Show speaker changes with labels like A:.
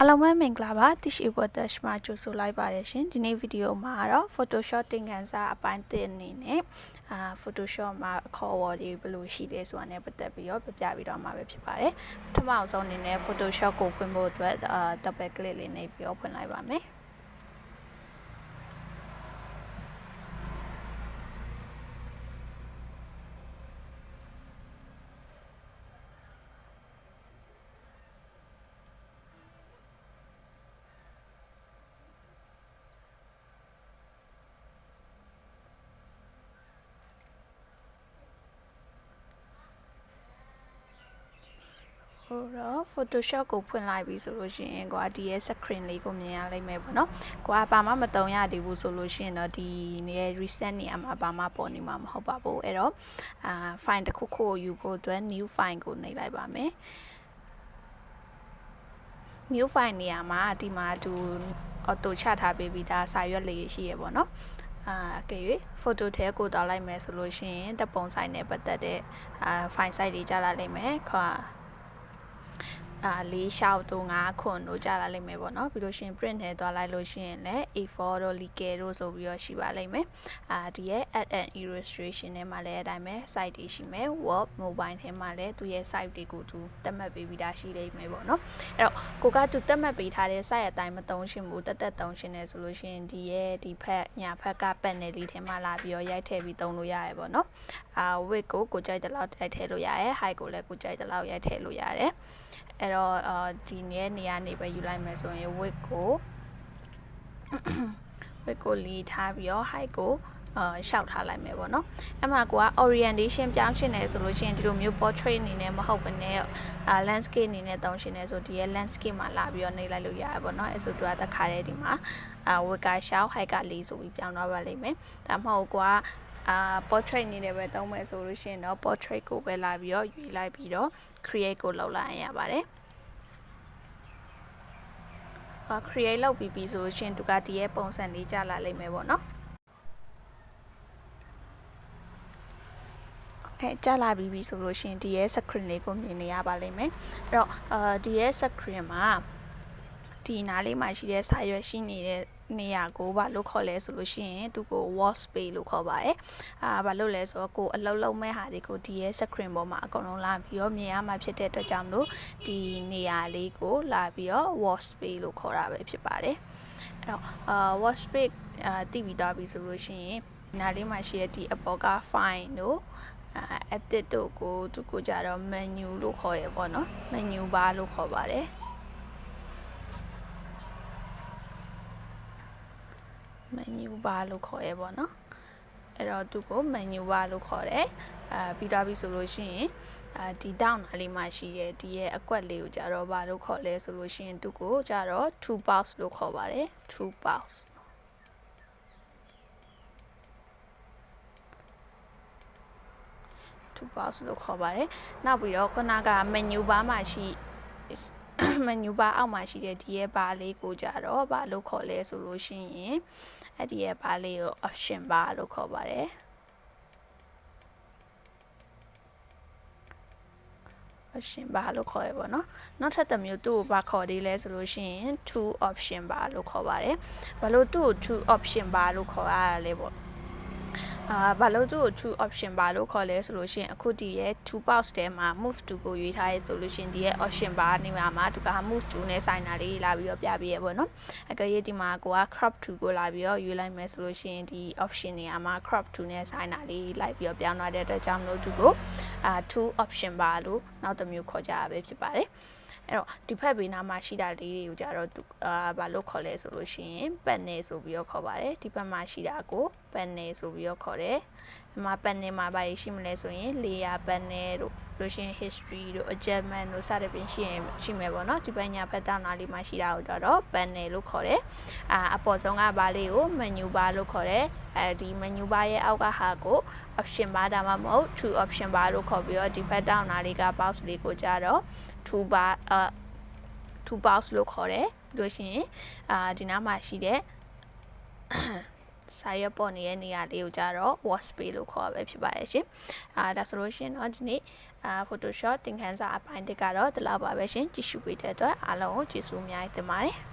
A: အားလုံးပဲမင်္ဂလာပါ Tish Ewatesh မှာကြိုဆိုလိုက်ပါတယ်ရှင်ဒီနေ့ဗီဒီယိုမှာတော့ Photoshop သင်ခန်းစာအပိုင်းသစ်အနေနဲ့အာ Photoshop မှာအခေါ်အဝေါ်တွေဘယ်လိုရှိလဲဆိုတာနဲ့ပတ်သက်ပြီးတော့ပြပြပြီးတော့မှာပဲဖြစ်ပါတယ်ပထမအောင်ဆုံးအနေနဲ့ Photoshop ကိုဖွင့်ဖို့အတွက်အာ double click လေးနဲ့ပြီးတော့ဖွင့်လိုက်ပါမယ် ဟိုတော့ Photoshop ကိုဖွင့်လိုက်ပြီဆိုလို့ရှိရင်ကွာဒီရဲ့ screen လေးကိုမြင်ရလိမ့်မယ်ပေါ့နော်။ကွာဘာမှမတုံရသေးဘူးဆိုလို့ရှိရင်တော့ဒီနေရာ reset နေရာမှာဘာမှပေါ်နေမှာမဟုတ်ပါဘူး။အဲ့တော့အာ file တစ်ခုခုကိုယူဖို့အတွက် new file ကိုနှိပ်လိုက်ပါမယ်။ new file နေရာမှာဒီမှာသူ auto ချထားပေးပြီးသားစာရွက်လေးရှိရပေါ့နော်။အာကဲ၍ photo ထဲကိုတောက်လိုက်မယ်ဆိုလို့ရှိရင်တပုံ site နဲ့ပတ်သက်တဲ့အာ file site တွေကြာလာလိမ့်မယ်ခွာ အာ၄ရှောက်တို့၅ခွန်တို့ကြာလာလိမ့်မယ်ပေါ့နော်ပြီးလို့ရှိရင် print ထဲသွားလိုက်လို့ရှိရင်လည်း A4 တို့ legal တို့ဆိုပြီးတော့ရှိပါလိမ့်မယ်အာဒီရဲ့ add an illustration ထဲမှာလည်းအတိုင်းပဲ site တွေရှိမယ် web mobile ထဲမှာလည်းသူရဲ့ site တွေကိုသူသတ်မှတ်ပေးပြီးသားရှိလိမ့်မယ်ပေါ့နော်အဲ့တော့ကိုကသူသတ်မှတ်ပေးထားတဲ့ site အတိုင်းမသုံးရှင်ဘူးတက်တက်သုံးရှင်နေဆိုလို့ရှိရင်ဒီရဲ့ဒီဖက်ညာဖက်က panel လေးထဲမှာလာပြီးတော့ရိုက်ထည့်ပြီးသုံးလို့ရတယ်ပေါ့နော်အာ width ကိုကိုကြိုက်တဲ့လောက်ရိုက်ထည့်လို့ရတယ် height ကိုလည်းကိုကြိုက်တဲ့လောက်ရိုက်ထည့်လို့ရတယ်အဲ့တော့အာဒီနေ့နေရာနေပဲယူလိုက်မယ်ဆိုရင် width ကို width ကိုလီထားပြီးတော့ height ကိုအာရှောက်ထားလိုက်မယ်ပေါ့နော်အဲ့မှာကိုက orientation ပြောင်းရှင်းနေဆိုလို့ရှိရင်ဒီလိုမျိုး portrait အနေနဲ့မဟုတ်ဘဲနဲ့အာ landscape အနေနဲ့တောင်းရှင်းနေဆိုဒီရဲ့ landscape မှာလာပြီးတော့နှိပ်လိုက်လို့ရတယ်ပေါ့နော်အဲ့ဆိုသူကတခါတည်းဒီမှာအာ width ကရှောက် height ကလီဆိုပြီးပြောင်းသွားပါလိမ့်မယ်ဒါမှမဟုတ်ကိုက အာ portrait အနေနဲ့ပဲသုံးမယ်ဆိုလို့ရှိရင်တော့ portrait ကိုပဲလာပြီးတော့ယူလိုက်ပြီးတော့ create ကိုလောက်လိုက်ရပါတယ် create လုပ်ပြီးပြီဆိုလို့ရှိရင်သူကဒီရဲ့ပုံစံလေးကြာလာလိမ့်မယ်ပေါ့နော်အဲကြာလာပြီးပြီဆိုလို့ရှိရင်ဒီရဲ့ screen လေးကိုမြင်နေရပါလိမ့်မယ်အဲ့တော့အာဒီရဲ့ screen မှာ ဒီနားလေးမှာရှိတဲ့စာရွက်ရှိနေတဲ့နေရာကိုဘာလို့ခေါ်လဲဆိုလို့ရှိရင်သူကို wall space လို့ခေါ်ပါတယ်အာဘာလို့လဲဆိုတော့ကိုအလုံးလုံးမဲ့ဟာတွေကိုဒီရဲ့ screen ပေါ်မှာအကုန်လုံးလာပြီးတော့မြင်ရမှာဖြစ်တဲ့အတွက်ကြောင့်မလို့ဒီနေရာလေးကိုလာပြီးတော့ wall space လို့ခေါ်တာပဲဖြစ်ပါတယ်အဲ့တော့အာ wall space အာတည်ပြီးသွားပြီဆိုလို့ရှိရင်နားလေးမှာရှိတဲ့ဒီအပေါ်က file တို့ edit တို့ကိုသူကိုကြတော့ menu လို့ခေါ်ရပေါ့နော် menu bar လို့ခေါ်ပါတယ် menu bar လို့ခေါ်ရဲပေါ့နော်အဲ့တော့သူကို menu bar လို့ခေါ်တယ်အာပြီးတော့ပြီဆိုလို့ရှိရင်အာဒီ down နားလေးမှာရှိတဲ့ဒီရဲ့အကွက်လေးကိုကြတော့ဘာလို့ခေါ်လဲဆိုလို့ရှိရင်သူကိုကြတော့ true box လို့ခေါ်ပါတယ် true box true box လို့ခေါ်ပါတယ်နောက်ပြီးတော့ခုနက menu bar မှာရှိ menu bar အောက်မှာရှိတဲ့ဒီရဲ့ bar လေးကိုကြတော့ဘာလို့ခေါ်လဲဆိုလို့ရှိရင်အဲ့ဒီရဲ့ bar လေးကို option bar လို့ခေါ်ပါတယ် option bar လို့ခေါ်ရပါတော့နောက်ထပ်တစ်မျိုးသူ့ကိုဘာခေါ်သေးလဲဆိုလို့ရှိရင် to option bar လို့ခေါ်ပါတယ်ဘာလို့သူ့ကို to option bar လို့ခေါ်ရတာလဲပေါ့ အာဘာလို့သူ့ကို true option ဘာလို့ခေါ်လဲဆိုလို့ရှိရင်အခုဒီရဲ့ two box ထဲမှာ move to ကိုရွေးထားရဲဆိုလို့ရှိရင်ဒီရဲ့ option bar နေရာမှာသူက move to နဲ့ဆိုင်တာလေးလာပြီးတော့ပြပေးရပေါ့နော်အကရေးဒီမှာကိုက crop to ကိုလာပြီးတော့ရွေးလိုက်မယ်ဆိုလို့ရှိရင်ဒီ option နေရာမှာ crop to နဲ့ဆိုင်တာလေးလိုက်ပြီးတော့ပြောင်းသွားတဲ့အတွက်ကြောင့်မလို့သူကိုအာ two option bar လို့နောက်တစ်မျိုးခေါ်ကြရပဲဖြစ်ပါတယ် အဲ့တော့ဒီဖက်ဘေးနားမှာရှိတာလေးတွေကိုကြတော့အာဘာလို့ခေါ်လဲဆိုလို့ရှိရင် panel ဆိုပြီးတော့ခေါ်ပါတယ်ဒီဘက်မှာရှိတာကို panel ဆိုပြီးတော့ခေါ်တယ် ဒီမှာ panel မှာဘာတွေရှိမလဲဆိုရင် layer panel တို့လို့ရှိရင် history တို့ adjustment တို့စသဖြင့်ရှိရင်ရှိမယ်ပေါ့နော်ဒီဘက်ညာဘက်တောင်းနာလေးမှာရှိတာကိုတော့ panel လို့ခေါ်တယ်အာအပေါ်ဆုံးကဘာလေးကို menu bar လို့ခေါ်တယ်အဲဒီ menu bar ရဲ့အောက်ကဟာကို option bar ဒါမှမဟုတ် true option bar လို့ခေါ်ပြီးတော့ဒီဘက်တောင်းနာလေးက box လေးကိုကြတော့ true bar အာ two box လို့ခေါ်တယ်ပြီးလို့ရှိရင်အာဒီနားမှာရှိတဲ့ စာရွက်ပေါ်နေတဲ့နေရာလေးကိုကြတော့ workspace လို့ခေါ်ရပဲဖြစ်ပါတယ်ရှင်အာဒါဆိုလို့ရှိရင်တော့ဒီနေ့အာ Photoshop သင်ခန်းစာအပိုင်းတစ်ကတော့ဒီလောက်ပါပဲရှင်ကြည့်ရှုပေးတဲ့အတွက်အားလုံးကိုကျေးဇူးအများကြီးတင်ပါတယ်